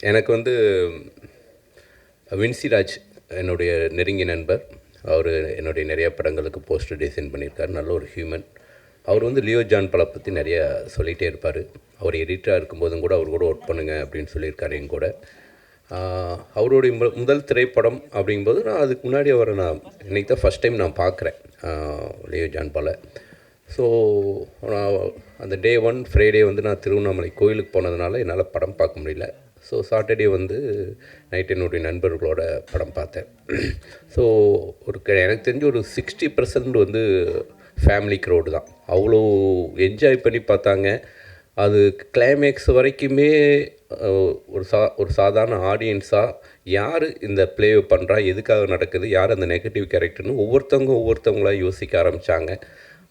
எனக்கு வந்து வின்சிராஜ் என்னுடைய நெருங்கிய நண்பர். அவர் என்னுடைய நிறைய படங்களுக்கு போஸ்டர் டிசைன் பண்ணியிருக்கார். நல்ல ஒரு ஹியூமன். அவர் வந்து லியோ ஜான் பலை பற்றி நிறைய சொல்லிகிட்டே இருப்பார். அவர் எடிட்டராக இருக்கும்போதும் கூட அவர் கூட ஒர்க் பண்ணுங்க அப்படின்னு சொல்லியிருக்காரு என் கூட. அவருடைய மு- முதல் திரைப்படம் அப்படிங்கும்போது நான் அதுக்கு முன்னாடி அவரை நான் இன்னைக்கு தான் ஃபஸ்ட் டைம் நான் பார்க்குறேன். லியோ ஜான் பாலை ஸோ நான் அந்த டே ஒன் ஃப்ரைடே வந்து நான் திருவண்ணாமலை கோயிலுக்கு போனதுனால என்னால் படம் பார்க்க முடியல. ஸோ சாட்டர்டே வந்து நைட் என்னுடைய நண்பர்களோட படம் பார்த்தேன். ஸோ ஒரு க- எனக்கு தெரிஞ்சு ஒரு சிக்ஸ்டி பர்சன்ட் வந்து ஃபேமிலி க்ரௌடு தான். அவ்வளோ என்ஜாய் பண்ணி பார்த்தாங்க. அது கிளைமேக்ஸ் வரைக்குமே ஒரு சா ஒரு சாதாரண ஆடியன்ஸாக யார் இந்த ப்ளேவை பண்ணுறா எதுக்காக நடக்குது யார் அந்த நெகட்டிவ் கேரக்டர்னு ஒவ்வொருத்தவங்க ஒவ்வொருத்தவங்களா யோசிக்க ஆரம்பித்தாங்க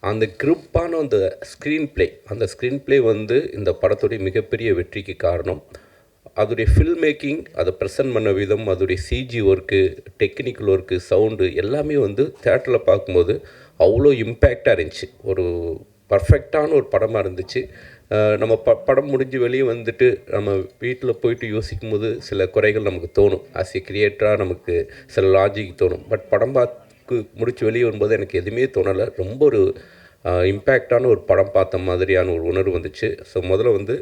அந்த கிரிப்பான அந்த ஸ்க்ரீன் ப்ளே அந்த ஸ்க்ரீன் ப்ளே வந்து இந்த படத்துடைய மிகப்பெரிய வெற்றிக்கு காரணம். அதோடைய ஃபில் மேக்கிங் அதை ப்ரெசென்ட் பண்ண விதம் அதோடைய CG work technical work sound எல்லாமே வந்து தேட்டரில் பார்க்கும்போது அவ்வளோ இம்பேக்டாக இருந்துச்சு. ஒரு பர்ஃபெக்டான ஒரு படமாக இருந்துச்சு. நம்ம ப படம் முடிஞ்சு வெளியே வந்துட்டு நம்ம வீட்டில் போயிட்டு யோசிக்கும் போது சில குறைகள் நமக்கு தோணும். ஆஸ் எ கிரியேட்டராக நமக்கு சில லாஜிக் தோணும். பட் படம் பார்த்து முடிச்சு வெளியே வரும்போது எனக்கு எதுவுமே தோணலை. ரொம்ப ஒரு இம்பேக்டான ஒரு படம் பார்த்த மாதிரியான ஒரு உணர்வு வந்துச்சு. ஸோ முதல்ல வந்து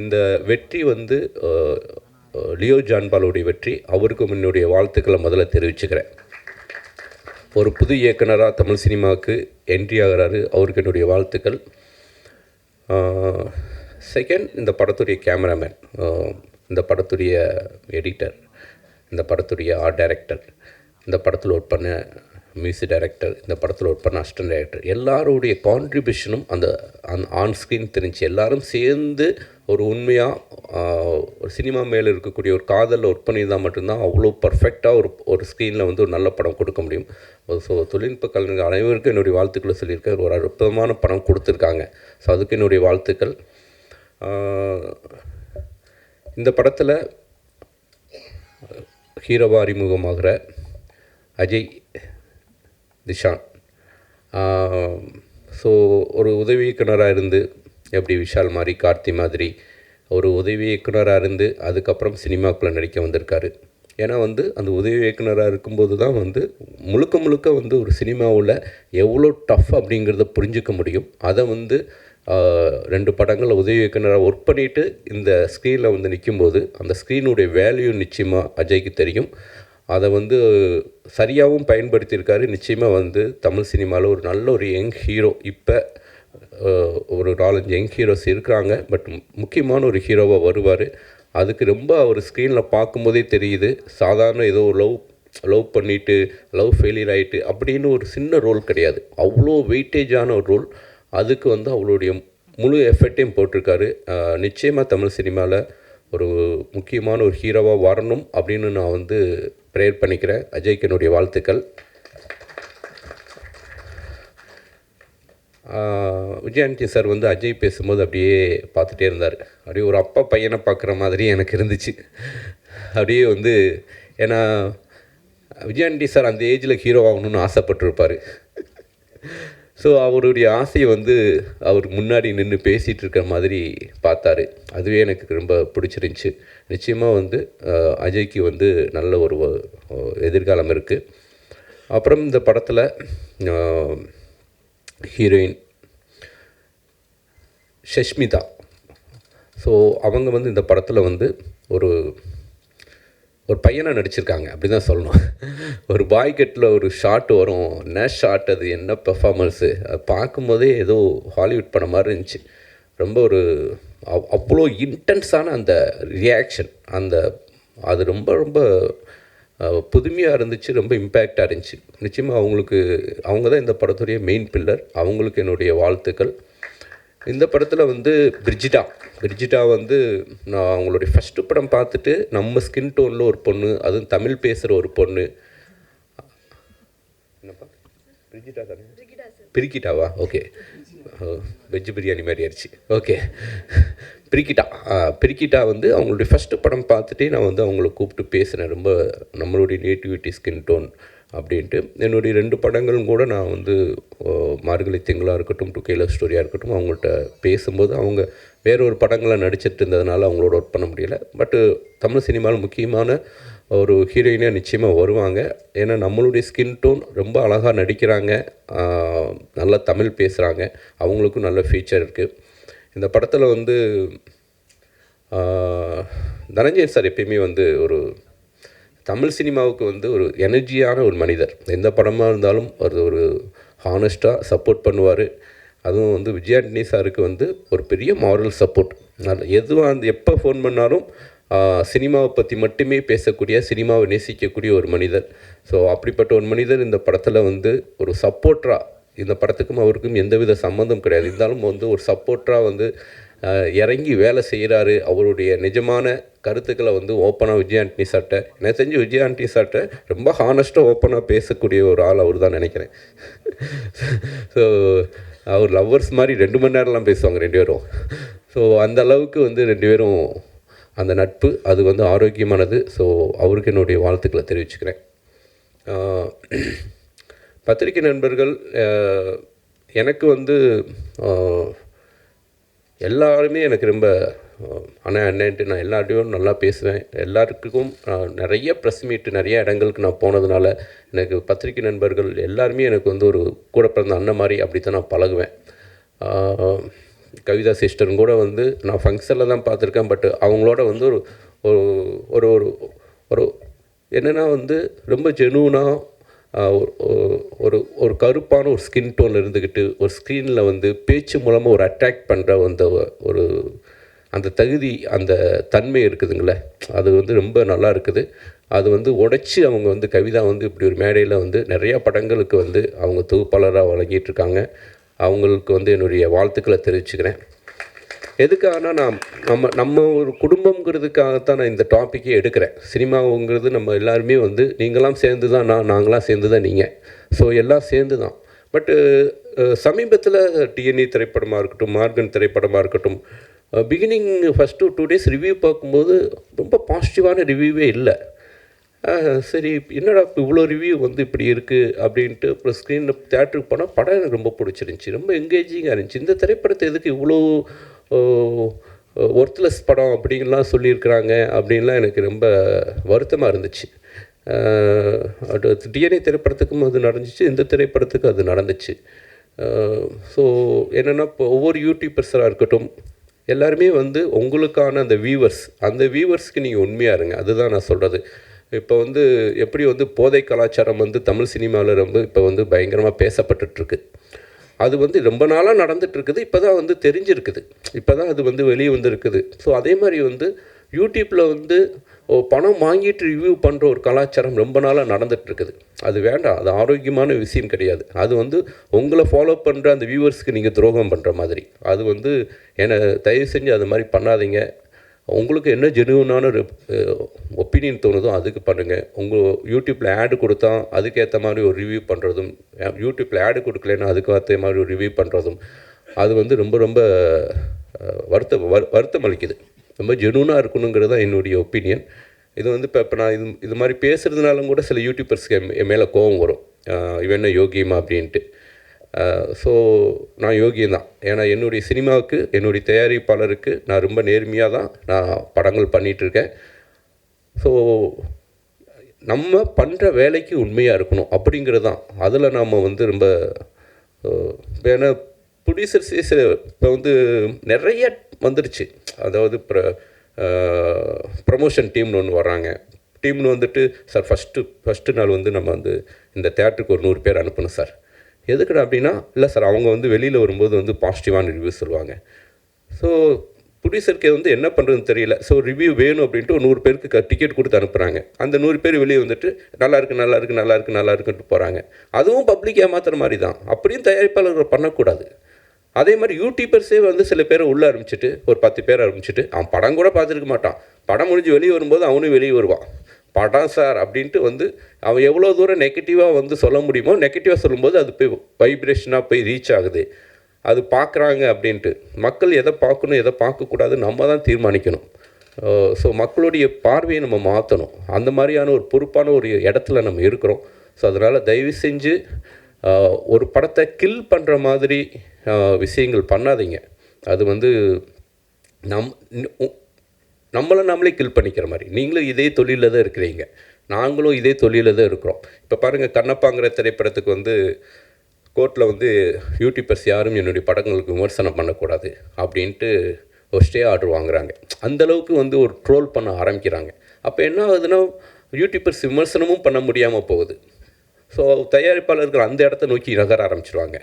இந்த வெற்றி வந்து லியோ ஜான்பாலுடைய வெற்றி அவருக்கும் என்னுடைய வாழ்த்துக்களை முதல்ல தெரிவிச்சுக்கிறேன். ஒரு புது இயக்குனராக தமிழ் சினிமாவுக்கு என்ட்ரி ஆகிறாரு அவருக்கு என்னுடைய வாழ்த்துக்கள். செகண்ட் இந்த படத்துடைய கேமராமேன் இந்த படத்துடைய எடிட்டர் இந்த படத்துடைய ஆர்ட் டைரக்டர் இந்த படத்தில் ஒர்க் பண்ண மியூசிக் டைரக்டர் இந்த படத்தில் ஒர்க் பண்ண அசிஸ்டன்ட் டைரக்டர் எல்லாருடைய கான்ட்ரிபியூஷனும் அந்த அந் ஆன் ஸ்க்ரீன் தெரிஞ்சு எல்லாரும் சேர்ந்து ஒரு உண்மையாக ஒரு சினிமா மேலே இருக்கக்கூடிய ஒரு காதலில் ஒர்க் பண்ணியிருந்தால் மட்டும்தான் அவ்வளோ பர்ஃபெக்டாக ஒரு ஒரு ஸ்க்ரீனில் வந்து ஒரு நல்ல படம் கொடுக்க முடியும். ஸோ தொழில்நுட்ப கலைஞர்கள் அனைவருக்கும் என்னுடைய வாழ்த்துக்களை சொல்லியிருக்கேன். ஒரு அற்புதமான படம் கொடுத்துருக்காங்க. ஸோ அதுக்கு என்னுடைய வாழ்த்துக்கள். இந்த படத்தில் ஹீரோவா அறிமுகமாகிற அஜய் திஷான். ஸோ ஒரு உதவி இயக்குனராக இருந்து எப்படி விஷால் மாதிரி கார்த்தி மாதிரி ஒரு உதவி இயக்குனராக இருந்து அதுக்கப்புறம் சினிமாக்குள்ளே நடிக்க வந்திருக்காரு. ஏன்னா வந்து அந்த உதவி இயக்குனராக இருக்கும்போது தான் வந்து முழுக்க முழுக்க வந்து ஒரு சினிமாவில் எவ்வளோ டஃப் அப்படிங்கிறத புரிஞ்சுக்க முடியும். அதை வந்து ரெண்டு படங்களில் உதவி இயக்குனராக ஒர்க் பண்ணிவிட்டு இந்த ஸ்க்ரீனில் வந்து நிற்கும்போது அந்த ஸ்க்ரீனுடைய வேல்யூ நிச்சயமாக அஜய்க்கு தெரியும். அதை வந்து சரியாகவும் பயன்படுத்தியிருக்காரு. நிச்சயமாக வந்து தமிழ் சினிமாவில் ஒரு நல்ல ஒரு யங் ஹீரோ. இப்போ ஒரு நாலஞ்சு யங் ஹீரோஸ் இருக்கிறாங்க. பட் முக்கியமான ஒரு ஹீரோவாக வருவார். அதுக்கு ரொம்ப அவர் ஸ்க்ரீனில் பார்க்கும்போதே தெரியுது. சாதாரண ஏதோ லவ் லவ் பண்ணிவிட்டு லவ் ஃபெயிலியர் ஆகிட்டு அப்படின்னு ஒரு சின்ன ரோல் கிடையாது. அவ்வளோ வெயிட்டேஜான ஒரு ரோல். அதுக்கு வந்து அவளுடைய முழு எஃபர்ட்டையும் போட்டிருக்காரு. நிச்சயமாக தமிழ் சினிமாவில் ஒரு முக்கியமான ஒரு ஹீரோவாக வரணும் அப்படின்னு நான் வந்து ப்ரேயர் பண்ணிக்கிறேன். அஜய்க்கு என்னுடைய வாழ்த்துக்கள். ஆஹ் விஜயாண்டி சார் வந்து அஜய் பேசும்போது அப்படியே பார்த்துட்டே இருந்தார். அப்படியே ஒரு அப்பா பையனை பார்க்குற மாதிரி எனக்கு இருந்துச்சு. அப்படியே வந்து ஏன்னா விஜயாண்டி சார் அந்த ஏஜில் ஹீரோ ஆகணும்னு ஆசைப்பட்டிருப்பார். ஸோ அவருடைய ஆசையை வந்து அவர் முன்னாடி நின்று பேசிகிட்டு இருக்கிற மாதிரி பார்த்தாரு. அதுவே எனக்கு ரொம்ப பிடிச்சிருந்துச்சி. நிச்சயமாக வந்து அஜய்க்கு வந்து நல்ல ஒரு எதிர்காலம் இருக்குது அப்புறம் இந்த படத்தில் ஹீரோயின் ஷஷ்மிதா. ஸோ அவங்க வந்து இந்த படத்தில் வந்து ஒரு ஒரு பையனை நடிச்சிருக்காங்க அப்படி தான் சொல்லணும். ஒரு பாய்கெட்டில் ஒரு ஷாட் வரும். என்ன ஷாட் அது? என்ன பெர்ஃபார்மன்ஸு அது பார்க்கும்போதே ஏதோ ஹாலிவுட் படம் மாதிரி இருந்துச்சு. ரொம்ப ஒரு அவ்- அவ்வளோ இன்டென்ஸான அந்த ரியாக்ஷன் அந்த அது ரொம்ப ரொம்ப புதுமையாக இருந்துச்சு. ரொம்ப இம்பேக்டாக இருந்துச்சு. நிச்சயமாக அவங்களுக்கு அவங்க தான் இந்த படத்துடைய மெயின் பில்லர் அவங்களுக்கு என்னுடைய வாழ்த்துக்கள். இந்த படத்தில் வந்து பிரிஜிட்டா பிரிஜிட்டா வந்து நான் அவங்களுடைய ஃபஸ்ட்டு படம் பார்த்துட்டு நம்ம ஸ்கின் டோனில் ஒரு பொண்ணு அதுவும் தமிழ் பேசுகிற ஒரு பொண்ணு. என்னப்பா? பிரிஜிட்டா தானே? பிரிக்கிட்டாவா? ஓகே வெஜ் பிரியாணி மாதிரி ஆயிடுச்சு. ஓகே பிரிக்கிட்டா. பிரிக்கிட்டா வந்து அவங்களுடைய ஃபஸ்ட்டு படம் பார்த்துட்டே நான் வந்து அவங்கள கூப்பிட்டு பேசினேன். ரொம்ப நம்மளுடைய நேட்டிவிட்டி ஸ்கின் டோன் அப்படின்ட்டு என்னுடைய ரெண்டு படங்களும் கூட நான் வந்து மார்கழி திங்களாக இருக்கட்டும் டு கேலர் ஸ்டோரியாக இருக்கட்டும் அவங்கள்ட்ட பேசும்போது அவங்க வேற ஒரு படங்களை நடிச்சிட்டு இருந்ததுனால அவங்களோட ஒர்க் பண்ண முடியல. பட்டு தமிழ் சினிமாவில் முக்கியமான ஒரு ஹீரோயினாக நிச்சயமாக வருவாங்க. ஏன்னா நம்மளுடைய ஸ்கின் டோன் ரொம்ப அழகாக நடிக்கிறாங்க. நல்லா தமிழ் பேசுகிறாங்க அவங்களுக்கும் நல்ல ஃபியூச்சர் இருக்குது இந்த படத்தில் வந்து தனஞ்சயன் சார் எப்பயுமே வந்து ஒரு தமிழ் சினிமாவுக்கு வந்து ஒரு எனர்ஜியான ஒரு மனிதர். எந்த படமாக இருந்தாலும் அவர் ஒரு ஹானஸ்ட்டாக சப்போர்ட் பண்ணுவார். அதுவும் வந்து விஜயாண்டனி சாருக்கு வந்து ஒரு பெரிய மாரல் சப்போர்ட் எதுவாக அந்த எப்போ ஃபோன் பண்ணாலும் சினிமாவை பற்றி மட்டுமே பேசக்கூடிய சினிமாவை நேசிக்கக்கூடிய ஒரு மனிதர். ஸோ அப்படிப்பட்ட ஒரு மனிதர் இந்த படத்தில் வந்து ஒரு சப்போர்ட்டராக இந்த படத்துக்கும் அவருக்கும் எந்தவித சம்மந்தம் கிடையாது. இருந்தாலும் வந்து ஒரு சப்போர்ட்டராக வந்து இறங்கி வேலை செய்கிறாரு. அவருடைய நிஜமான கருத்துக்களை வந்து ஓப்பனாக விஜயாண்டனி சார்ட்ட எனக்கு தெரிஞ்சு விஜயாண்டனி சார்ட்ட ரொம்ப ஹானஸ்ட்டாக ஓப்பனாக பேசக்கூடிய ஒரு ஆள் அவர் தான் நினைக்கிறேன். ஸோ அவர் லவ்வர்ஸ் மாதிரி ரெண்டு மணி நேரம்லாம் பேசுவாங்க ரெண்டு பேரும். ஸோ அந்த அளவுக்கு வந்து ரெண்டு பேரும் அந்த நட்பு அது வந்து ஆரோக்கியமானது. ஸோ அவருக்கு என்னுடைய வாழ்த்துக்களை தெரிவிச்சுக்கிறேன். பத்திரிகை நண்பர்கள் எனக்கு வந்து எல்லாருமே எனக்கு ரொம்ப அண்ணன் அண்ணன்ட்டு நான் எல்லார்ட்டையும் நல்லா பேசுவேன். எல்லாருக்கும் நான் நிறைய ப்ரெஸ் மீட்டு நிறைய இடங்களுக்கு நான் போனதுனால எனக்கு பத்திரிகை நண்பர்கள் எல்லாருமே எனக்கு வந்து ஒரு கூட பிறந்த அண்ணன் மாதிரி அப்படி தான் நான் பழகுவேன். கவிதா சிஸ்டரும் கூட வந்து நான் ஃபங்க்ஷனில் தான் பார்த்துருக்கேன். பட் அவங்களோட வந்து ஒரு ஒரு ஒரு ஒரு ஒரு என்னென்னா வந்து ரொம்ப ஜெனூனாக ஒரு ஒரு கருப்பான ஒரு ஸ்கின் டோனில் இருந்துக்கிட்டு ஒரு ஸ்க்ரீனில் வந்து பேச்சு மூலமாக ஒரு அட்ராக்ட் பண்ணுற அந்த ஒரு அந்த தகுதி அந்த தன்மை இருக்குதுங்களே. அது வந்து ரொம்ப நல்லா இருக்குது. அது வந்து உடைச்சி அவங்க வந்து கவிதா வந்து இப்படி ஒரு மேடையில் வந்து நிறையா படங்களுக்கு வந்து அவங்க தொகுப்பாளராக வழங்கிட்டு இருக்காங்க. அவங்களுக்கு வந்து என்னுடைய வாழ்த்துக்களை தெரிவிச்சுக்கிறேன். எதுக்காகனா நான் நம்ம நம்ம ஒரு குடும்பங்கிறதுக்காகத்தான் நான் இந்த டாப்பிக்கே எடுக்கிறேன். சினிமாவுங்கிறது நம்ம எல்லாருமே வந்து நீங்களாம் சேர்ந்து தான் நான் நாங்களாம் சேர்ந்து தான் நீங்கள் ஸோ எல்லாம் சேர்ந்து தான் பட்டு சமீபத்தில் டிஎன்இ திரைப்படமாக இருக்கட்டும் மார்கன் திரைப்படமாக இருக்கட்டும் beginning first two days review பார்க்கும்போது ரொம்ப பாசிட்டிவான ரிவ்யூவே இல்லை. சரி என்னடா இப்போ இவ்வளோ ரிவ்யூ வந்து இப்படி இருக்குது அப்படின்ட்டு அப்புறம் ஸ்க்ரீனில் தேட்டருக்கு போனால் படம் எனக்கு ரொம்ப பிடிச்சிருந்துச்சி. ரொம்ப எங்கேஜிங்காக இருந்துச்சு. இந்த திரைப்படத்தை எதுக்கு இவ்வளோ ஒர்த்லெஸ் படம் அப்படின்லாம் சொல்லியிருக்கிறாங்க அப்படின்லாம் எனக்கு ரொம்ப வருத்தமாக இருந்துச்சு. ஆஹ் அது டிஎன்ஏ திரைப்படத்துக்கும் அது நடந்துச்சு இந்த திரைப்படத்துக்கும் அது நடந்துச்சு. ஸோ என்னென்னா இப்போ ஒவ்வொரு யூடியூபர்ஸராக இருக்கட்டும் எல்லாருமே வந்து உங்களுக்கான அந்த வியூவர்ஸ் அந்த வியூவர்ஸ்க்கு நீங்கள் உண்மையாக இருங்க. அதுதான் நான் சொல்கிறது இப்போ வந்து எப்படி வந்து போதை கலாச்சாரம் வந்து தமிழ் சினிமாவில் ரொம்ப இப்போ வந்து பயங்கரமாக பேசப்பட்டுருக்கு அது வந்து ரொம்ப நாளாக நடந்துகிட்ருக்குது இப்போ தான் வந்து தெரிஞ்சிருக்குது. இப்போ தான் அது வந்து வெளியே வந்திருக்குது. ஸோ அதே மாதிரி வந்து யூடியூப்பில் வந்து ஓ, பணம் வாங்கிட்டு ரிவ்யூ பண்ணுற ஒரு கலாச்சாரம் ரொம்ப நாளாக நடந்துகிட்ருக்குது அது வேண்டாம் அது ஆரோக்கியமான விஷயம் கிடையாது. அது வந்து உங்களை ஃபாலோ பண்ணுற அந்த வியூவர்ஸ்க்கு நீங்கள் துரோகம் பண்ணுற மாதிரி. அது வந்து என்னை தயவு செஞ்சு அது மாதிரி பண்ணாதீங்க. உங்களுக்கு என்ன ஜெனுவனான ஒரு ஒப்பீனியன் தோணுதோ அதுக்கு பண்ணுங்கள் உங்கள் யூடியூப்பில் ஆடு கொடுத்தா அதுக்கேற்ற மாதிரி ஒரு ரிவ்யூ பண்ணுறதும் யூடியூப்பில் ஆடு கொடுக்கலன்னா அதுக்கு ஏற்ற மாதிரி ஒரு ரிவ்யூ பண்ணுறதும் அது வந்து ரொம்ப ரொம்ப வருத்த வருத்தம் அளிக்குது. ரொம்ப ஜெனுவனாக இருக்கணுங்கிறது தான் என்னுடைய ஒப்பீனியன் இது வந்து இப்போ இப்போ நான் இது இது மாதிரி பேசுகிறதுனாலும் கூட சில யூடியூபர்ஸ்க்கு என் மேலே கோவம் வரும். இவன் என்ன யோகியமா அப்படின்ட்டு. ஸோ நான் யோகியந்தான் ஏன்னா என்னுடைய சினிமாவுக்கு என்னுடைய தயாரிப்பாளருக்கு நான் ரொம்ப நேர்மையாக தான் நான் படங்கள் பண்ணிகிட்ருக்கேன் ஸோ நம்ம பண்ணுற வேலைக்கு உண்மையாக இருக்கணும் அப்படிங்கிறது தான் அதில் நாம் வந்து ரொம்ப ஏன்னா ப்ரொடியூசர்ஸே சில இப்போ வந்து நிறைய வந்துருச்சு. அதாவது ப்ர ப்ரமோஷன் டீம்னு ஒன்று வர்றாங்க. டீம்னு வந்துட்டு சார் ஃபஸ்ட்டு ஃபஸ்ட்டு நாள் வந்து நம்ம வந்து இந்த தேட்டருக்கு ஒரு நூறு பேர் அனுப்பணும் சார் எதுக்குடா அப்படின்னா இல்லை சார் அவங்க வந்து வெளியில் வரும்போது வந்து பாசிட்டிவான ரிவ்யூ சொல்லுவாங்க. ஸோ ப்ரொடியூசருக்கு வந்து என்ன பண்ணுறதுன்னு தெரியல. ஸோ ரிவ்யூ வேணும் அப்படின்ட்டு ஒரு நூறு பேருக்கு டிக்கெட் கொடுத்து அனுப்புகிறாங்க அந்த நூறு பேர் வெளியே வந்துட்டு நல்லா நல்லாயிருக்கு நல்லா இருக்கு நல்லா நல்லா இருக்குன்ட்டு போகிறாங்க அதுவும் பப்ளிக் ஏமாத்துற மாதிரி தான். அப்படியும் தயாரிப்பாளர்கள் பண்ணக்கூடாது. அதே மாதிரி யூடியூபர்ஸே வந்து சில பேரை உள்ள ஆரம்பிச்சிட்டு ஒரு பத்து பேர் ஆரம்பிச்சிட்டு அவன் படம் கூட பார்த்துருக்க மாட்டான். படம் முடிஞ்சு வெளியே வரும்போது அவனும் வெளியே வருவான். படம் சார் அப்படின்ட்டு வந்து அவன் எவ்வளோ தூரம் நெகட்டிவாக வந்து சொல்ல முடியுமோ நெகட்டிவாக சொல்லும்போது அது போய் வைப்ரேஷனாக போய் ரீச் ஆகுது. அது பார்க்குறாங்க அப்படின்ட்டு. மக்கள் எதை பார்க்கணும் எதை பார்க்கக்கூடாது நம்ம தான் தீர்மானிக்கணும். ஸோ மக்களுடைய பார்வையை நம்ம மாற்றணும் அந்த மாதிரியான ஒரு பொறுப்பான ஒரு இடத்துல நம்ம இருக்கிறோம். ஸோ அதனால் தயவு செஞ்சு ஒரு படத்தை கில் பண்ணுற மாதிரி விஷயங்கள் பண்ணாதீங்க. அது வந்து நம் நம்மளை நாமளே கில் பண்ணிக்கிற மாதிரி. நீங்களும் இதே தொழிலில் தான் இருக்கிறீங்க. நாங்களும் இதே தொழிலில் தான் இருக்கிறோம். இப்போ பாருங்கள் கண்ணப்பாங்கிற திரைப்படத்துக்கு வந்து கோர்ட்டில் வந்து யூடியூபர்ஸ் யாரும் என்னுடைய படங்களுக்கு விமர்சனம் பண்ணக்கூடாது அப்படின்ட்டு ஒரு ஸ்டே ஆர்டர் வாங்குறாங்க. அந்த அளவுக்கு வந்து ஒரு ட்ரோல் பண்ண ஆரம்பிக்கிறாங்க. அப்போ என்ன ஆகுதுன்னா யூடியூபர்ஸ் விமர்சனமும் பண்ண முடியாமல் போகுது. ஸோ தயாரிப்பாளர்கள் அந்த இடத்த நோக்கி நகர ஆரம்பிச்சிருவாங்க.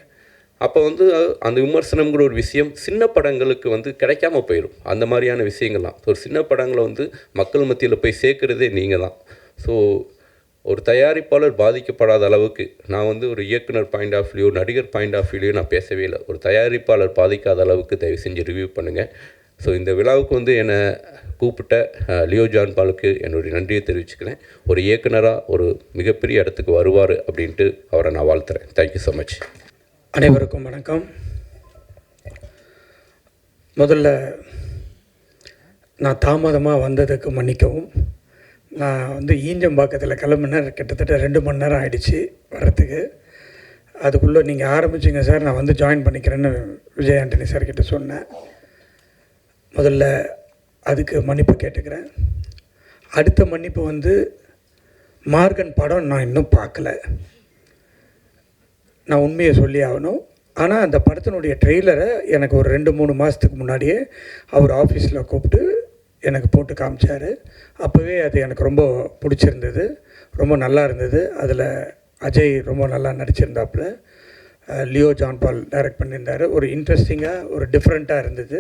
அப்போ வந்து அந்த விமர்சனம்ங்கிற ஒரு விஷயம் சின்ன படங்களுக்கு வந்து கிடைக்காம போயிடும் அந்த மாதிரியான விஷயங்கள்லாம். ஒரு சின்ன படங்களை வந்து மக்கள் மத்தியில் போய் சேர்க்குறதே நீங்கள் தான். ஸோ ஒரு தயாரிப்பாளர் பாதிக்கப்படாத அளவுக்கு நான் வந்து ஒரு இயக்குனர் பாயிண்ட் ஆஃப் வியூ நடிகர் பாயிண்ட் ஆஃப் வியூலையும் நான் பேசவே இல்லை. ஒரு தயாரிப்பாளர் பாதிக்காத அளவுக்கு தயவு செஞ்சு ரிவ்யூ பண்ணுங்கள் ஸோ இந்த விழாவுக்கு வந்து என்னை கூப்பிட்ட லியோ ஜான் பாலுக்கு என்னுடைய நன்றியை தெரிவிச்சுக்கிறேன். ஒரு இயக்குனராக ஒரு மிகப்பெரிய இடத்துக்கு வருவார் அப்படின்ட்டு அவரை நான் வாழ்த்துறேன். தேங்க்யூ ஸோ மச் அனைவருக்கும் வணக்கம். முதல்ல நான் தாமதமாக வந்ததுக்கு மன்னிக்கவும். நான் வந்து ஈஞ்சம்பாக்கத்தில் கிளம்புனேன். கிட்டத்தட்ட ரெண்டு மணி நேரம் ஆகிடுச்சு வர்றதுக்கு அதுக்குள்ளே நீங்கள் ஆரம்பிச்சிங்க சார். நான் வந்து ஜாயின் பண்ணிக்கிறேன்னு விஜய் ஆண்டனி சார் கிட்ட சொன்னேன். முதல்ல அதுக்கு மன்னிப்பு கேட்டுக்கிறேன். அடுத்த மன்னிப்பு வந்து மார்கன் படம் நான் இன்னும் பார்க்கல நான் உண்மையை சொல்லி ஆகணும். ஆனால் அந்த படத்தினுடைய ட்ரெய்லரை எனக்கு ஒரு ரெண்டு மூணு மாதத்துக்கு முன்னாடியே அவர் ஆஃபீஸில் கூப்பிட்டு எனக்கு போட்டு காமிச்சார். அப்போவே அது எனக்கு ரொம்ப பிடிச்சிருந்தது. ரொம்ப நல்லா இருந்தது. அதில் அஜய் ரொம்ப நல்லா நடிச்சிருந்தாப்புல. லியோ ஜான் பால் டைரக்ட் பண்ணியிருந்தார். ஒரு இன்ட்ரெஸ்டிங்காக ஒரு டிஃப்ரெண்ட்டாக இருந்தது.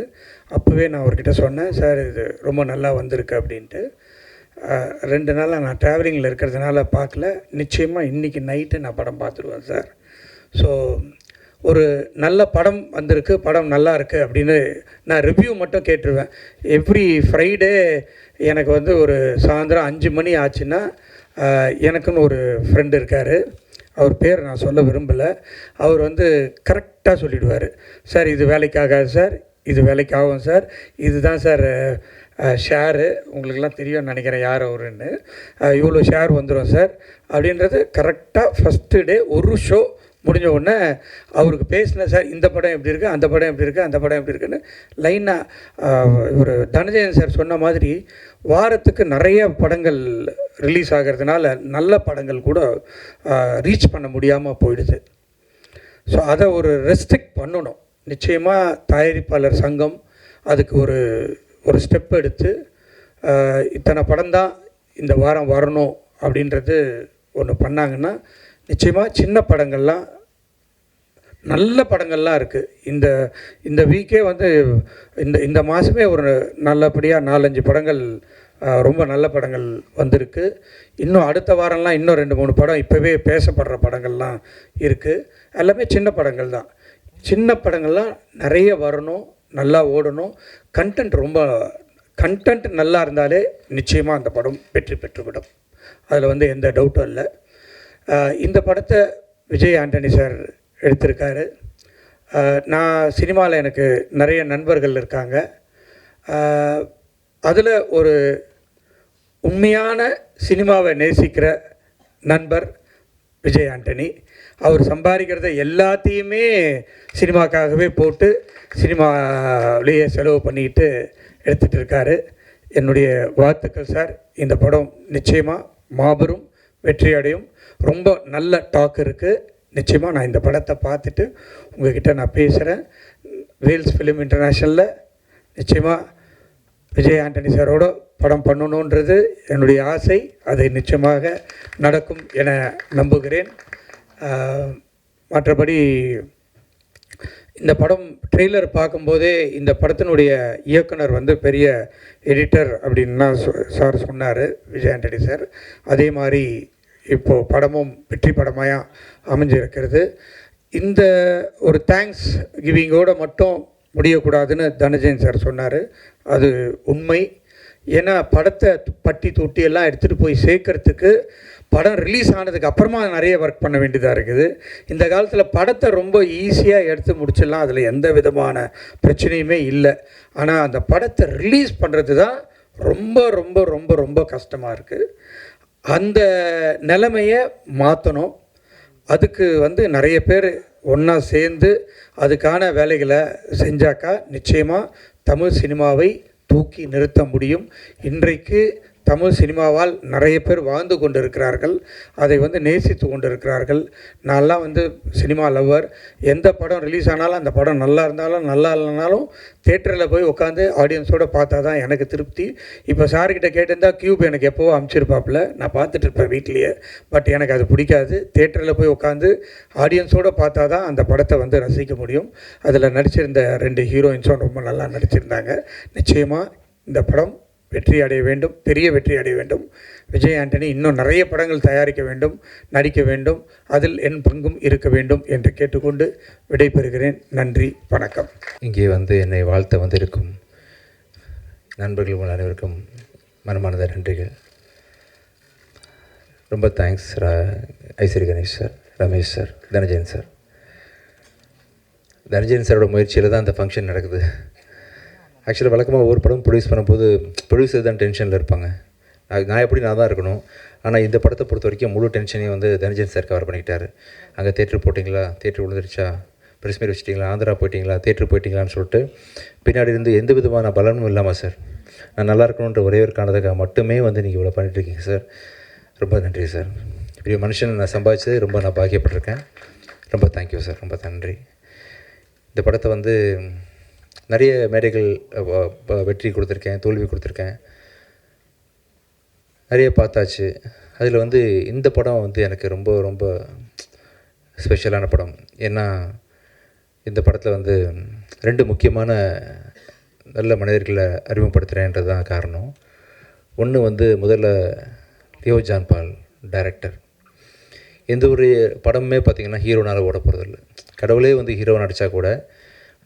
அப்போவே நான் அவர்கிட்ட சொன்னேன் சார் இது ரொம்ப நல்லா வந்திருக்கு அப்படின்ட்டு. ரெண்டு நாளாக நான் ட்ராவலிங்கில் இருக்கிறதுனால பார்க்கல. நிச்சயமாக இன்றைக்கி நைட்டு நான் படம் பார்த்துருவேன் சார். ஸோ ஒரு நல்ல படம் வந்திருக்கு படம் நல்லா இருக்குது அப்படின்னு நான் ரிவ்யூ மட்டும் கேட்டுருவேன். எவ்ரி ஃப்ரைடே எனக்கு வந்து ஒரு சாயந்தரம் அஞ்சு மணி ஆச்சுன்னா எனக்குன்னு ஒரு ஃப்ரெண்டு இருக்கார். அவர் பேர் நான் சொல்ல விரும்பலை. அவர் வந்து கரெக்டாக சொல்லிவிடுவார் சார் இது வேலைக்காகாது சார். இது வேலைக்கு ஆகும் சார். இதுதான் சார் ஷேரு உங்களுக்கெல்லாம் தெரியும்னு நினைக்கிறேன் யார் அவருன்னு. இவ்வளோ ஷேர் வந்துடும் சார். அப்படின்றது கரெக்டாக ஃபஸ்ட்டு டே ஒரு ஷோ முடிஞ்ச உடனே அவருக்கு பேசின சார் இந்த படம் எப்படி இருக்குது அந்த படம் எப்படி இருக்குது அந்த படம் எப்படி இருக்குன்னு லைனாக ஒரு தனஜயன் சார் சொன்ன மாதிரி வாரத்துக்கு நிறைய படங்கள் ரிலீஸ் ஆகிறதுனால நல்ல படங்கள் கூட ரீச் பண்ண முடியாமல் போயிடுது. ஸோ அதை ஒரு ரெஸ்ட்ரிக்ட் பண்ணணும். நிச்சயமாக தயாரிப்பாளர் சங்கம் அதுக்கு ஒரு ஒரு ஸ்டெப் எடுத்து இத்தனை படம் தான் இந்த வாரம் வரணும் அப்படின்றது ஒன்று பண்ணாங்கன்னா நிச்சயமாக சின்ன படங்கள்லாம் நல்ல படங்கள்லாம் இருக்குது இந்த இந்த வீக்கே வந்து இந்த இந்த மாதமே ஒரு நல்லபடியாக நாலஞ்சு படங்கள் ரொம்ப நல்ல படங்கள் வந்திருக்கு. இன்னும் அடுத்த வாரம்லாம் இன்னும் ரெண்டு மூணு படம் இப்போவே பேசப்படுற படங்கள்லாம் இருக்குது எல்லாமே சின்ன படங்கள் தான். சின்ன படங்கள்லாம் நிறைய வரணும் நல்லா ஓடணும். கண்டென்ட் ரொம்ப கண்டென்ட் நல்லா இருந்தாலே நிச்சயமாக அந்த படம் வெற்றி பெற்றுவிடும். அதில் வந்து எந்த டவுட்டும் இல்லை. இந்த படத்தை விஜய் ஆண்டனி சார் எடுத்திருக்காரு. நான் சினிமாவில் எனக்கு நிறைய நண்பர்கள் இருக்காங்க. அதில் ஒரு உண்மையான சினிமாவை நேசிக்கிற நண்பர் விஜய் ஆண்டனி. அவர் சம்பாதிக்கிறத எல்லாத்தையுமே சினிமாக்காகவே போட்டு சினிமாவிலேயே செலவு பண்ணிக்கிட்டு எடுத்துகிட்டு இருக்காரு. என்னுடைய வாழ்த்துக்கள் சார். இந்த படம் நிச்சயமாக மாபெரும் வெற்றி அடையும் ரொம்ப நல்ல டாக் இருக்குது நிச்சயமாக நான் இந்த படத்தை பார்த்துட்டு உங்ககிட்ட நான் பேசுகிறேன் வேல்ஸ் ஃபிலிம் இன்டர்நேஷ்னலில் நிச்சயமாக விஜய் ஆண்டனி சாரோட படம் பண்ணணுன்றது என்னுடைய ஆசை. அது நிச்சயமாக நடக்கும் என நம்புகிறேன். மற்றபடி இந்த படம் ட்ரெய்லர் பார்க்கும்போதே இந்த படத்தினுடைய இயக்குனர் வந்து பெரிய எடிட்டர் அப்படின்லாம் சார் சொன்னார் விஜய் ஆண்டனி சார் அதே மாதிரி இப்போது படமும் வெற்றி படமாக அமைஞ்சிருக்கிறது. இந்த ஒரு தேங்க்ஸ் கிவிங்கோட மட்டும் முடியக்கூடாதுன்னு தனஜயன் சார் சொன்னார். அது உண்மை. ஏன்னா படத்தை பட்டி தொட்டி எல்லாம் எடுத்துகிட்டு போய் சேர்க்கறதுக்கு படம் ரிலீஸ் ஆனதுக்கு அப்புறமா நிறைய ஒர்க் பண்ண வேண்டியதாக இருக்குது. இந்த காலத்தில் படத்தை ரொம்ப ஈஸியாக எடுத்து முடிச்சிடலாம். அதில் எந்த விதமான பிரச்சனையுமே இல்லை. ஆனால் அந்த படத்தை ரிலீஸ் பண்ணுறது தான் ரொம்ப ரொம்ப ரொம்ப ரொம்ப கஷ்டமாக இருக்குது அந்த நிலைமையை மாற்றணும் அதுக்கு வந்து நிறைய பேர் ஒன்றா சேர்ந்து அதுக்கான வேலைகளை செஞ்சாக்கா நிச்சயமாக தமிழ் சினிமாவை தூக்கி நிறுத்த முடியும். இன்றைக்கு தமிழ் சினிமாவால் நிறைய பேர் வாழ்ந்து கொண்டிருக்கிறார்கள். அதை வந்து நேசித்து கொண்டிருக்கிறார்கள். நான்லாம் வந்து சினிமா லவ்வர். எந்த படம் ரிலீஸ் ஆனாலும் அந்த படம் நல்லா இருந்தாலும் நல்லா இல்லைனாலும் தேட்டரில் போய் உட்காந்து ஆடியன்ஸோடு பார்த்தா தான் எனக்கு திருப்தி. இப்போ சார்கிட்ட கேட்டிருந்தா கியூப் எனக்கு எப்போவோ அமைச்சிருப்பாப்பில். நான் பார்த்துட்டு இருப்பேன் வீட்லேயே. பட் எனக்கு அது பிடிக்காது. தேட்டரில் போய் உட்காந்து ஆடியன்ஸோடு பார்த்தா தான் அந்த படத்தை வந்து ரசிக்க முடியும். அதில் நடிச்சிருந்த ரெண்டு ஹீரோயின்ஸும் ரொம்ப நல்லா நடிச்சிருந்தாங்க. நிச்சயமாக இந்த படம் வெற்றி அடைய வேண்டும் பெரிய வெற்றி அடைய வேண்டும். விஜய் ஆண்டனி இன்னும் நிறைய படங்கள் தயாரிக்க வேண்டும் நடிக்க வேண்டும் அதில் என் பங்கும் இருக்க வேண்டும் என்று கேட்டுக்கொண்டு விடைபெறுகிறேன். நன்றி வணக்கம். இங்கே வந்து என்னை வாழ்த்த வந்திருக்கும் நண்பர்கள் உங்கள் அனைவருக்கும் மனமானத நன்றிகள். ரொம்ப thanks Ishari Ganesh sir Ramesh sir Dhananjayan sir. Dhananjayan சாரோட முயற்சியில் தான் அந்த ஃபங்க்ஷன் நடக்குது. ஆக்சுவலாக வழக்கமாக ஒவ்வொரு படம் ப்ரொடியூஸ் பண்ணும்போது ப்ரொடியூசர் தான் டென்ஷனில் இருப்பாங்க. நான் நான் எப்படி நான் தான் இருக்கணும்? ஆனால் இந்த படத்தை பொறுத்த வரைக்கும் முழு டென்ஷனையும் வந்து தனஞ்சன் சார் கவர் பண்ணிக்கிட்டார். அங்கே தேட்டர் போட்டிங்களா? தேட்டர் விழுந்துருச்சா? ப்ரெஸ் வச்சுட்டிங்களா? ஆந்திரா போயிட்டீங்களா? தேட்டர் போயிட்டீங்களான்னு சொல்லிட்டு பின்னாடி இருந்து எந்த விதமான பலனும் இல்லாமல் சார் நான் நல்லா இருக்கணுன்ற ஒரே ஒரு காரணத்துக்காக மட்டுமே வந்து நீங்கள் இவ்வளோ பண்ணிட்டுருக்கீங்க சார் ரொம்ப நன்றி சார் இப்படி மனுஷனை மனுஷன் நான் சம்பாதிச்சது ரொம்ப நான் பாக்கியப்பட்டிருக்கேன். ரொம்ப தேங்க்யூ சார் ரொம்ப நன்றி. இந்த படத்தை வந்து நிறைய மேடைகள் வெற்றி கொடுத்துருக்கேன் தோல்வி கொடுத்துருக்கேன். நிறைய பார்த்தாச்சு. அதில் வந்து இந்த படம் வந்து எனக்கு ரொம்ப ரொம்ப ஸ்பெஷலான படம். ஏன்னா இந்த படத்தில் வந்து ரெண்டு முக்கியமான நல்ல மனிதர்களை அறிமுகப்படுத்துகிறேன்றது தான் காரணம். ஒன்று வந்து முதல்ல லியோ ஜான்பால் டைரக்டர் எந்த ஒரு படமுமே பார்த்திங்கன்னா ஹீரோனால் ஓட போகிறதில்ல கடவுளே வந்து ஹீரோ நடித்தா கூட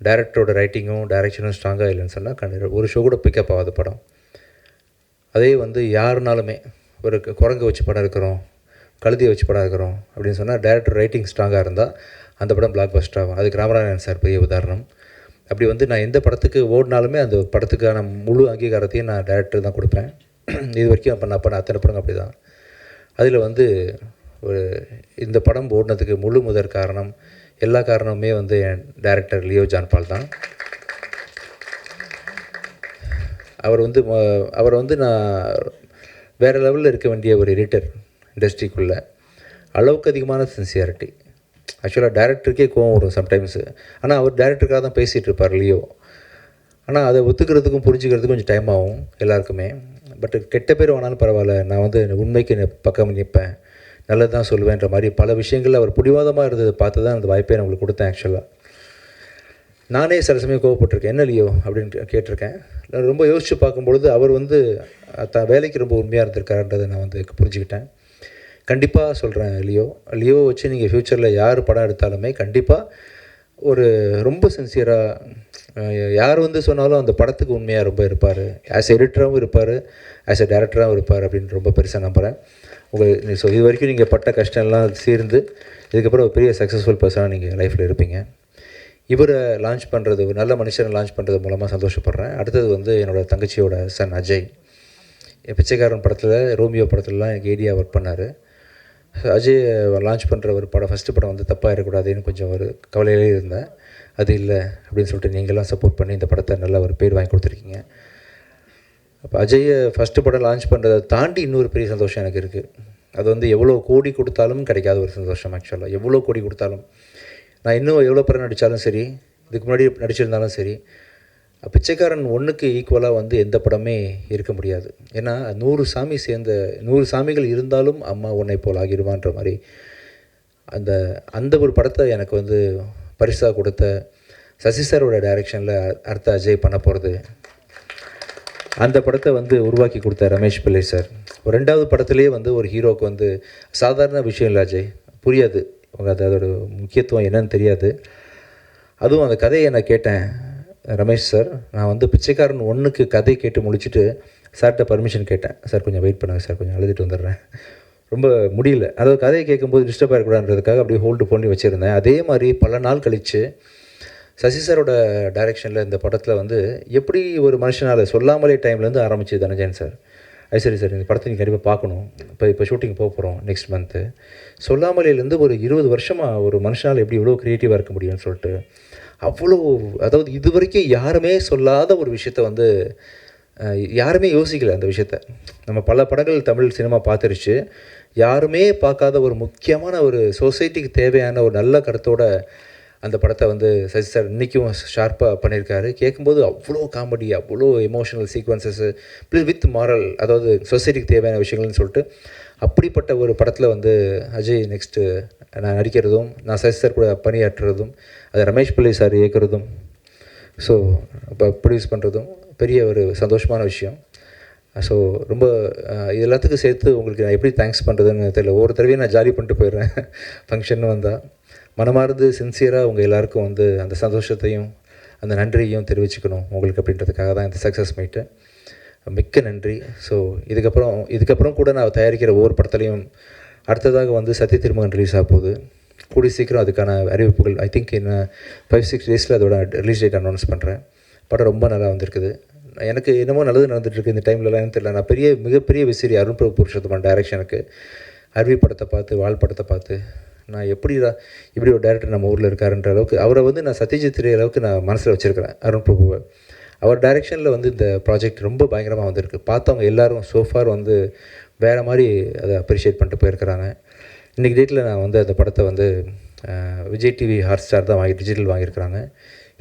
டைரக்டரோட ரைட்டிங்கும் டைரக்ஷனும் ஸ்ட்ராங்காக இல்லைன்னு சொன்னால் கண்டு ஒரு ஷோ கூட பிக்கப் ஆகாத படம். அதே வந்து யாருனாலுமே ஒரு குரங்கு வச்சு படம் இருக்கிறோம் கழுதியை வச்சு படம் இருக்கிறோம் அப்படின்னு சொன்னால் டேரக்டர் ரைட்டிங் ஸ்ட்ராங்காக இருந்தால் அந்த படம் பிளாக் பஸ்டர் ஆகும். அதுக்கு ராமநாதன் சார் பெரிய உதாரணம். அப்படி வந்து நான் எந்த படத்துக்கு ஓடினாலுமே அந்த படத்துக்கான முழு அங்கீகாரத்தையும் நான் டேரக்டர் தான் கொடுப்பேன். இது வரைக்கும் அப்போ நான் பண்ண அத்தனை படம் அப்படி தான் அதில் வந்து ஒரு இந்த படம் ஓடினதுக்கு முழு முதற் காரணம் எல்லா காரணமுமே வந்து என் டைரக்டர் லியோ ஜான்பால் தான். அவர் வந்து அவர் வந்து நான் வேறு லெவலில் இருக்க வேண்டிய ஒரு எடிட்டர் இண்டஸ்ட்ரிக்குள்ளே அளவுக்கு அதிகமான சின்சியாரிட்டி ஆக்சுவலாக டேரக்டருக்கே கோவம் வரும் சம்டைம்ஸு ஆனால் அவர் டேரக்டருக்காக தான் பேசிகிட்டு இருப்பார் லியோ. ஆனால் அதை ஒத்துக்கிறதுக்கும் புரிஞ்சுக்கிறதுக்கும் கொஞ்சம் டைம் ஆகும் எல்லாருக்குமே. பட் கெட்ட பேர் வேணாலும் பரவாயில்ல. நான் வந்து உண்மைக்கு பக்கம் நிற்பேன் நல்லது தான் சொல்லுவேன்ற மாதிரி பல விஷயங்களில் அவர் பிடிவாதமாக இருந்ததை பார்த்து தான் அந்த வாய்ப்பை நான் உங்களுக்கு கொடுத்தேன் ஆக்சுவலாக நானே சில சமயம் கோவப்பட்டிருக்கேன். என்ன லியோ அப்படின்னு கேட்டிருக்கேன். நான் ரொம்ப யோசித்து பார்க்கும்பொழுது அவர் வந்து தான் வேலைக்கு ரொம்ப உண்மையாக இருந்திருக்காருன்றதை நான் வந்து புரிஞ்சுக்கிட்டேன். கண்டிப்பாக சொல்கிறேன் லியோ. லியோ வச்சு நீங்கள் ஃப்யூச்சரில் யார் படம் எடுத்தாலுமே கண்டிப்பாக ஒரு ரொம்ப சின்சியராக யார் வந்து சொன்னாலும் அந்த படத்துக்கு உண்மையாக ரொம்ப இருப்பார். ஆஸ் எடிட்டராகவும் இருப்பார். ஆஸ் எ டேரக்டராகவும் இருப்பார் அப்படின்னு ரொம்ப பெருசாக நம்புகிறேன் உங்கள் ஸோ இது வரைக்கும் நீங்கள் பட்ட கஷ்டம்லாம் சேர்ந்து இதுக்கப்புறம் ஒரு பெரிய சக்ஸஸ்ஃபுல் பர்சனாக நீங்கள் லைஃப்பில் இருப்பீங்க. இவரை லான்ச் பண்ணுறது ஒரு நல்ல மனுஷனை லான்ச் பண்ணுறது மூலமாக சந்தோஷப்படுறேன். அடுத்தது வந்து என்னோடய தங்கச்சியோட சன் அஜய். என் பிச்சைக்காரன் படத்தில் ரோமியோ படத்துலலாம் எனக்கு ஏடியா ஒர்க் பண்ணார். அஜய் லான்ச் பண்ணுற ஒரு படம் ஃபஸ்ட்டு படம் வந்து தப்பாக இருக்கக்கூடாதுன்னு கொஞ்சம் ஒரு கவலையிலே இருந்தேன். அது இல்லை அப்படின்னு சொல்லிட்டு நீங்களாம் சப்போர்ட் பண்ணி இந்த படத்தை நல்ல ஒரு பேர் வாங்கி கொடுத்துருக்கீங்க. அப்போ அஜயை ஃபஸ்ட்டு படம் லான்ச் பண்ணுறதை தாண்டி இன்னொரு பெரிய சந்தோஷம் எனக்கு இருக்குது அது வந்து எவ்வளோ கோடி கொடுத்தாலும் கிடைக்காத ஒரு சந்தோஷம் ஆக்சுவலாக எவ்வளோ கோடி கொடுத்தாலும். நான் இன்னும் எவ்வளோ படம் நடித்தாலும் சரி இதுக்கு முன்னாடி நடிச்சிருந்தாலும் சரி பிச்சைக்காரன் ஒன்றுக்கு ஈக்குவலாக வந்து எந்த படமே இருக்க முடியாது. ஏன்னா நூறு சாமி சேர்ந்த நூறு சாமிகள் இருந்தாலும் அம்மா உன்னை போல் ஆகிடுவான்ற மாதிரி அந்த அந்த ஒரு படத்தை எனக்கு வந்து பரிசாக கொடுத்த சசி சாரோட டைரெக்ஷனில் அடுத்த அஜய் பண்ண போகிறது அந்த படத்தை வந்து உருவாக்கி கொடுத்த ரமேஷ் பிள்ளை சார். ஒரு ரெண்டாவது படத்துலேயே வந்து ஒரு ஹீரோவுக்கு வந்து சாதாரண விஷயம் இல்லை அஜய். புரியாது. அது அதோட முக்கியத்துவம் என்னன்னு தெரியாது. அதுவும் அந்த கதையை நான் கேட்டேன் ரமேஷ் சார். நான் வந்து பிச்சைக்காரன் ஒன்றுக்கு கதை கேட்டு முடிச்சுட்டு சார்கிட்ட பர்மிஷன் கேட்டேன். சார் கொஞ்சம் வெயிட் பண்ணுங்கள் சார். கொஞ்சம் அழுதுட்டு வந்துடுறேன். ரொம்ப முடியல. அதாவது கதையை கேட்கும்போது டிஸ்டர்ப் ஆகிடக்கூடாதுன்றதுக்காக அப்படியே ஹோல்டு பண்ணி வச்சுருந்தேன். அதே மாதிரி பல நாள் கழித்து சசி சாரோட டைரெக்ஷனில் இந்த படத்தில் வந்து எப்படி ஒரு மனுஷனால் சொல்லாமலே டைம்லேருந்து ஆரம்பிச்சு தனஞ்சயன் சார்? அது சரி சார் இந்த படத்தை நீங்கள் கண்டிப்பாக பார்க்கணும். இப்போ இப்போ ஷூட்டிங் போக போகிறோம் நெக்ஸ்ட் மந்த்து சொல்லாமலேருந்து ஒரு இருபது வருஷமாக ஒரு மனுஷனால் எப்படி இவ்வளோ க்ரியேட்டிவாக இருக்க முடியும்னு சொல்லிட்டு அவ்வளோ அதாவது இது வரைக்கும் யாருமே சொல்லாத ஒரு விஷயத்த வந்து யாருமே யோசிக்கல அந்த விஷயத்த. நம்ம பல படங்கள் தமிழ் சினிமா பார்த்துருச்சு. யாருமே பார்க்காத ஒரு முக்கியமான ஒரு சொசைட்டிக்கு தேவையான ஒரு நல்ல கருத்தோட அந்த படத்தை வந்து சசி சார் இன்றைக்கும் ஷார்ப்பாக பண்ணியிருக்காரு. கேட்கும்போது அவ்வளோ காமெடி அவ்வளோ emotional sequences plus with moral அதாவது சொசைட்டிக்கு தேவையான விஷயங்கள்னு சொல்லிட்டு அப்படிப்பட்ட ஒரு படத்தில் வந்து அஜய் நெக்ஸ்ட்டு நான் நடிக்கிறதும் நான் சசி சார் கூட பணியாற்றுறதும் அது ரமேஷ் பிள்ளை சார் இயக்கிறதும் ஸோ இப்போ ப்ரொடியூஸ் பண்ணுறதும் பெரிய ஒரு சந்தோஷமான விஷயம். ஸோ ரொம்ப இது எல்லாத்துக்கும் சேர்த்து உங்களுக்கு நான் எப்படி தேங்க்ஸ் பண்ணுறதுன்னு தெரியல. ஒவ்வொரு தடவையும் நான் ஜாலி பண்ணிட்டு போயிடுறேன். ஃபங்க்ஷன் வந்தால் மனமார்ந்து சின்சியராக உங்கள் எல்லாருக்கும் வந்து அந்த சந்தோஷத்தையும் அந்த நன்றியையும் தெரிவிச்சுக்கணும் உங்களுக்கு அப்படின்றதுக்காக தான் இந்த சக்ஸஸ் மீட்டு மிக்க நன்றி. ஸோ இதுக்கப்புறம் இதுக்கப்புறம் கூட நான் தயாரிக்கிற ஒவ்வொரு படத்துலையும் அடுத்ததாக வந்து சத்திய திருமகன் ரிலீஸ் ஆக போகுது. கூடி சீக்கிரம் அதுக்கான அறிவிப்புகள் ஐ திங்க் இன்னும் ஃபைவ் சிக்ஸ் டேஸில் அதோட ரிலீஸ் டேட் அனௌன்ஸ் பண்ணுறேன் படம் ரொம்ப நல்லா வந்திருக்குது. எனக்கு என்னமோ நல்லது நடந்துட்டுருக்கு இந்த டைம்லலாம் தெரியல. நான் பெரிய மிகப்பெரிய விசிறி அருண் பிரபு புருஷோத்தமன் டைரக்ஷனுக்கு அருவி படத்தை பார்த்து வாழ் படத்தை பார்த்து நான் எப்படி இப்படி ஒரு டேரக்டர் நம்ம ஊரில் இருக்காருன்ற அளவுக்கு அவரை வந்து நான் சத்யஜித் ரே அளவுக்கு நான் மனசில் வச்சுருக்கிறேன் அருண் பிரபுவை. அவர் டைரெக்ஷனில் வந்து இந்த ப்ராஜெக்ட் ரொம்ப பயங்கரமாக வந்திருக்கு. பார்த்தவங்க எல்லோரும் சோஃபார் வந்து வேறு மாதிரி அதை அப்ரிஷியேட் பண்ணிட்டு போயிருக்கிறாங்க. இன்றைக்கி டேட்டில் நான் வந்து அந்த படத்தை வந்து விஜய் டிவி ஹாட் ஸ்டார் தான் வாங்கி டிஜிட்டல் வாங்கியிருக்கிறாங்க.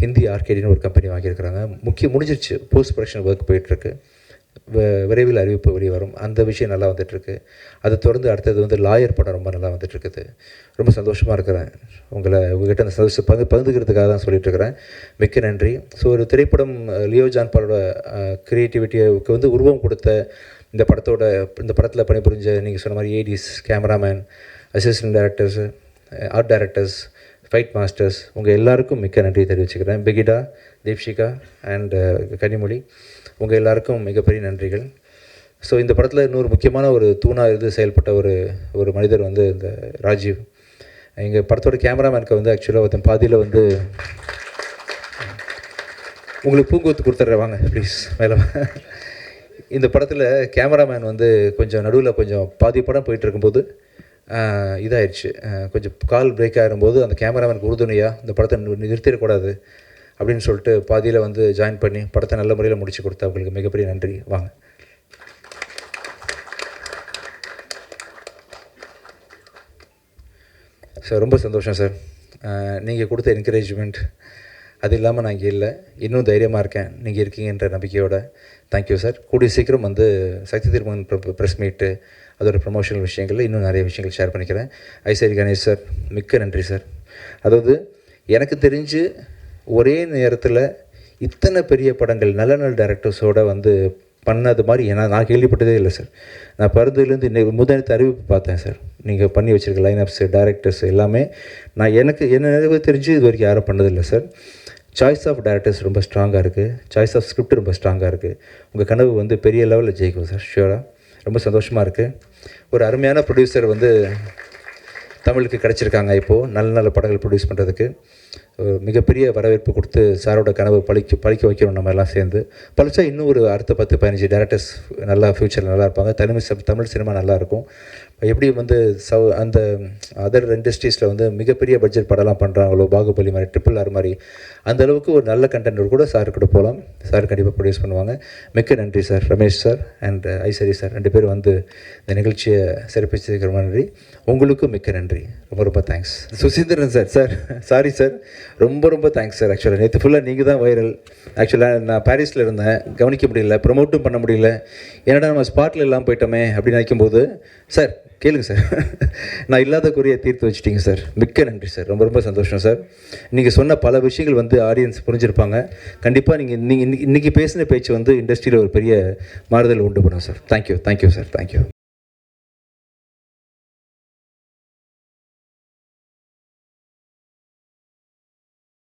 ஹிந்தி ஆர்கேடின்னு ஒரு கம்பெனி வாங்கியிருக்கிறாங்க. முக்கிய முடிஞ்சிருச்சு. போஸ்ட் ப்ரொடக்ஷன் ஒர்க் போயிட்டுருக்கு விரைவில் அறிவிப்பு வெளியே வரும். அந்த விஷயம் நல்லா வந்துட்டுருக்கு. அதை தொடர்ந்து அடுத்தது வந்து லாயர் படம் ரொம்ப நல்லா வந்துட்டுருக்குது. ரொம்ப சந்தோஷமாக இருக்கிறேன். உங்களை உங்ககிட்ட அந்த சந்தோஷம் பகு பகிர்ந்துக்கிறதுக்காக தான் சொல்லிட்டுருக்கிறேன். மிக்க நன்றி. ஸோ ஒரு திரைப்படம் லியோ ஜான்பாலோட க்ரியேட்டிவிட்டிக்கு வந்து உருவம் கொடுத்த இந்த படத்தோட இந்த படத்தில் பணிபுரிஞ்ச நீங்கள் சொன்ன மாதிரி ADs cameraman assistant directors art directors fight masters உங்கள் எல்லாருக்கும் மிக்க நன்றி தெரிவிச்சுக்கிறேன். பிகிடா தீப்ஷிகா அண்ட் கனிமொழி. உங்கள் எல்லாருக்கும் மிகப்பெரிய நன்றிகள். ஸோ இந்த படத்தில் இன்னொரு முக்கியமான ஒரு தூணாக இருந்து செயல்பட்ட ஒரு ஒரு மனிதர் வந்து இந்த ராஜீவ். எங்கள் படத்தோட கேமராமேனுக்கு வந்து ஆக்சுவலாக ஒருத்தன் பாதியில் வந்து உங்களுக்கு பூங்கொத்து கொடுத்துட்றேன் வாங்க ப்ளீஸ் மேலே வாங்க. இந்த படத்தில் கேமராமேன் வந்து கொஞ்சம் நடுவில் கொஞ்சம் பாதி படம் போயிட்டு இருக்கும்போது இதாயிடுச்சு கொஞ்சம் கால் பிரேக் ஆகிடும்போது அந்த கேமராமேனுக்கு உறுதுணையாக இந்த படத்தை நிறுத்திடக்கூடாது. அப்படின்னு சொல்லிட்டு பாதியில் வந்து ஜாயின் பண்ணி படத்தை நல்ல முறையில் முடிச்சு கொடுத்த அவங்களுக்கு மிகப்பெரிய நன்றி. வாங்க. சார் ரொம்ப சந்தோஷம் சார் நீங்கள் கொடுத்த என்கரேஜ்மெண்ட் அது இல்லாமல் நான் இங்கே இல்லை. இன்னும் தைரியமாக இருக்கேன். நீங்கள் இருக்கீங்கன்ற நம்பிக்கையோட தேங்க்யூ சார் கூடிய சீக்கிரம் வந்து சக்தி திருமகன் ப்ரெஸ் மீட்டு அதோட ப்ரமோஷனல் விஷயங்களில் இன்னும் நிறைய விஷயங்கள் ஷேர் பண்ணிக்கிறேன். ஐசரி கணேஷ் சார் மிக்க நன்றி சார் அதாவது எனக்கு தெரிஞ்சு ஒரே நேரத்தில் இத்தனை பெரிய படங்கள் நல்ல நல்ல டேரக்டர்ஸோடு வந்து பண்ணது மாதிரி ஏன்னா நான் கேள்விப்பட்டதே இல்லை சார் நான் பருந்துலேருந்து இன்னைக்கு முதலத்து அறிவிப்பு பார்த்தேன் சார் நீங்கள் பண்ணி வச்சிருக்க லைனப்ஸ் டேரக்டர்ஸ் எல்லாமே நான் எனக்கு என்ன நினைவு தெரிஞ்சு இது வரைக்கும் யாரும் பண்ணதில்லை சார் சாய்ஸ் ஆஃப் டேரக்டர்ஸ் ரொம்ப ஸ்ட்ராங்காக இருக்குது சாய்ஸ் ஆஃப் ஸ்கிரிப்ட் ரொம்ப ஸ்ட்ராங்காக இருக்குது உங்கள் கனவு வந்து பெரிய லெவலில் ஜெயிக்கும் சார் ஷியூராக ரொம்ப சந்தோஷமாக இருக்குது ஒரு அருமையான ப்ரொடியூசர் வந்து தமிழுக்கு கிடச்சிருக்காங்க இப்போது நல்ல நல்ல படங்கள் ப்ரொடியூஸ் பண்ணுறதுக்கு மிகப்பெரிய வரவேற்பு கொடுத்து சாரோட கனவு பழிக்க பழிக்க வைக்கணும் நம்ம எல்லாம் சேர்ந்து. பழிச்சா இன்னும் ஒரு அடுத்த பத்து பதினஞ்சு டேரக்டர்ஸ் நல்லா ஃப்யூச்சரில் நல்லா இருப்பாங்க. தமிழ் தமிழ் சினிமா நல்லா இருக்கும். எப்படி வந்து சவு அந்த அதர் இண்டஸ்ட்ரீஸில் வந்து மிகப்பெரிய பட்ஜெட் படம்லாம் பண்ணுறாங்களோ பாகுபலி மாதிரி ட்ரிபிள் ஆர் மாதிரி அந்த அளவுக்கு ஒரு நல்ல கண்டென்ட் கூட சார் கூட போகலாம் சார் கண்டிப்பாக ப்ரொடியூஸ் பண்ணுவாங்க. மிக்க நன்றி sir Ramesh sir and Ishari sir ரெண்டு பேரும் வந்து இந்த நிகழ்ச்சியை சிறப்பிச்சதுக்கு ரொம்ப நன்றி. உங்களுக்கும் மிக்க நன்றி. ரொம்ப ரொம்ப thanks Suseenthiran sir sir sorry sir ரொம்ப ரொம்ப தேங்க்ஸ் சார் ஆக்சுவலாக நேற்று ஃபுல்லாக நீங்கள் தான் வைரல் ஆக்சுவலாக நான் பாரிஸில் இருந்தேன். கவனிக்க முடியல. ப்ரமோட்டும் பண்ண முடியல. என்னடா நம்ம ஸ்பாட்டில் எல்லாம் போயிட்டோமே அப்படின்னு நினைக்கும்போது சார் கேளுங்க சார். நான் இல்லாத குறையை தீர்த்து வச்சிட்டீங்க சார். மிக்க நன்றி சார். ரொம்ப ரொம்ப சந்தோஷம் சார். நீங்கள் சொன்ன பல விஷயங்கள் வந்து ஆடியன்ஸ் புரிஞ்சிருப்பாங்க. கண்டிப்பாக நீங்கள் நீங்கள் இன்னைக்கு பேசின பேச்சு வந்து இண்டஸ்ட்ரியில் ஒரு பெரிய மாறுதல் உண்டு பண்ணும் sir. Thank you thank you sir thank you